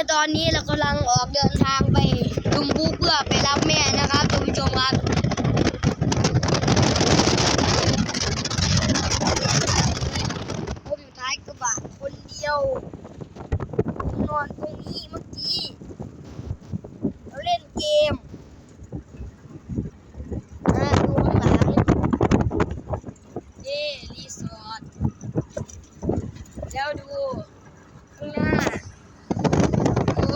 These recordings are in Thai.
และตอนนี้เรากำลังออกเดินทางไปลุมพูเพื่อไปรับแม่นะครับท่านผู้ชมครับผมอยู่ท้ายกระบะคนเดียวผมนอนตรงนี้เมื่อกี้เราเล่นเกมอ่าดูข้างหลังเย่รีสอร์ทแล้วดูข้างหน้า ดู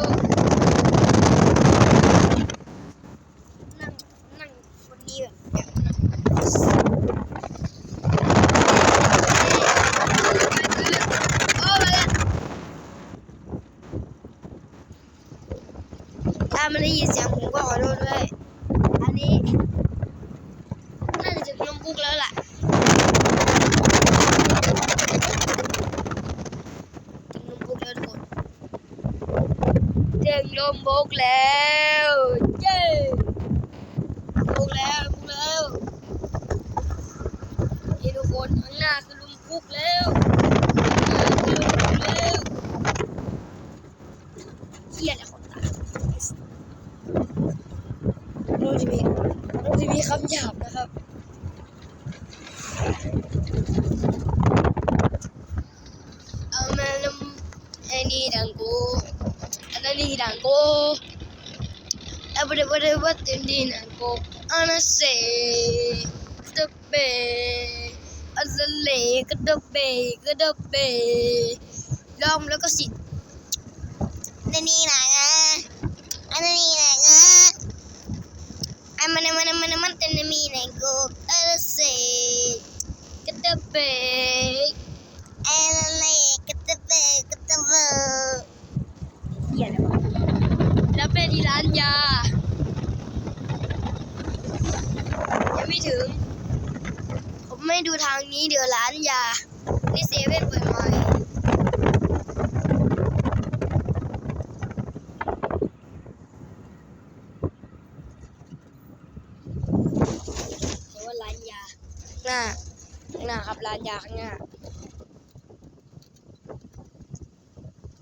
นั่งนั่งคนนี้แบบ ถ้าไม่ได้ยินเสียงผมก็ขอโทษด้วย อันนี้น่าจะถึงลมบุกแล้วล่ะถึงลมบุกแล้วทุกคนถึงลมบุกแล้วเย้บุกแล้วบุกแล้วนี่ทุกคนข้างหน้าคือลมบุกแล้วข้างหน้าคือลมบุกแล้วเฮียอะไรคนตายเรา จะมีเราจะมีคำหยาบนะครับเอามาลำไอ้นี่ดังกูอันนี้ดังกูอับเดบเดบัดนี่ดังกูอันนั้นเสกระเบอันนั้นเล่กระเบกระเบลอมแล้วก็สิอันนี้นะอันนี้นะอันมันมันมันมันเต็มมีนะกูอันนั้นเสกระเบ เอลเล่กระเตเบกระเตเบเฮียอะไรวะแล้วเป็นที่ร้านยา ยังไม่ถึง ผม ไม่ดูทางนี้เดี๋ยวร้านยา นี่เซเว่นเปิดใหม่เดี๋ยวว่าร้านยา หน้า ข้างหน้าครับร้านยาข้างหน้า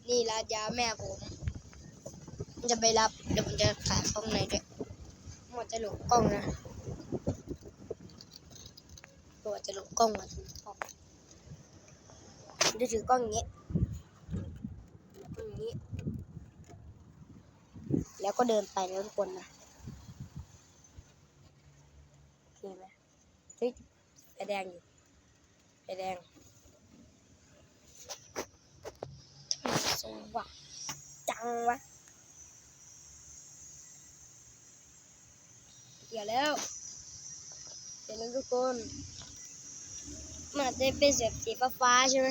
นี่ร้านยาแม่ผม จะไปรับ เดี๋ยวผมจะขายกล้องในด้วยหมดจะหลบกล้องนะ ตัวจะหลบกล้องมาถือกล้องจะถือกล้องอย่างนี้อย่างนี้ แล้วก็เดินไปนะทุกคนนะโอเคไหมเฮ้ยไฟแดงอยู่ไฟแดงสว่างจังวะเดี๋ยวแล้วเดี๋ยวแล้วทุกคน มันอาจะเป็นสีฟ้าๆใช่ไหม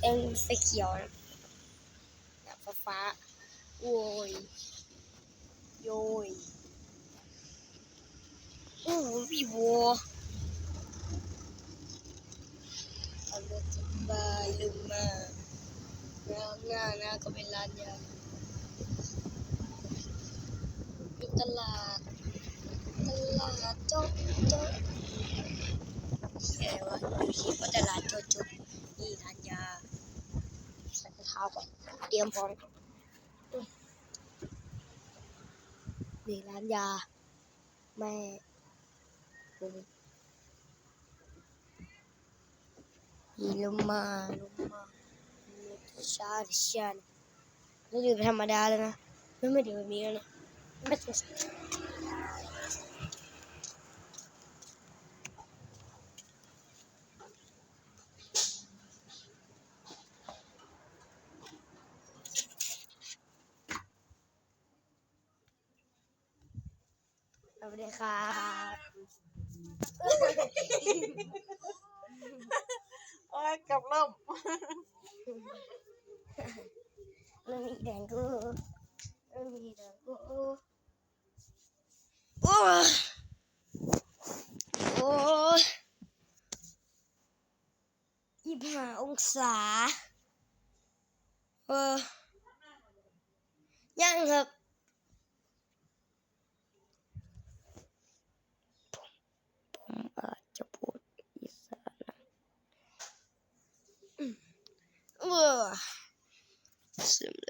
เป็นสีเขียวนะแบบฟ้าโอ้ยโยยโอ้พี่วัวเอารถจะบายลงมาแล้วหน้าหน้าก็เป็นร้านยามีตลาด ตลาดจ๊กโจ๊กเฮ้ ยวะดูคลิปว่าตลาดโจ๊กโจนี่ร้านยาใส่รองเท้าก่อนเตรียมพร้อมนี่ร้านยา แม่ผมนี่ลงมาลงมาชาดิชันนี่ดื่มธรรมดาแล้วนะ ไม่ไม่ดื่มแบบนี้แล้วนะไม่ต้อง สวัสดีครับโอ้ยกับล่มเรื่องนี้แดงกูเรื่องนี้แดงกูโอ้ยโอ้ยยี่สิบห้าองศาเออยังครับ ผมอาจจะพูดอีสานนะ อื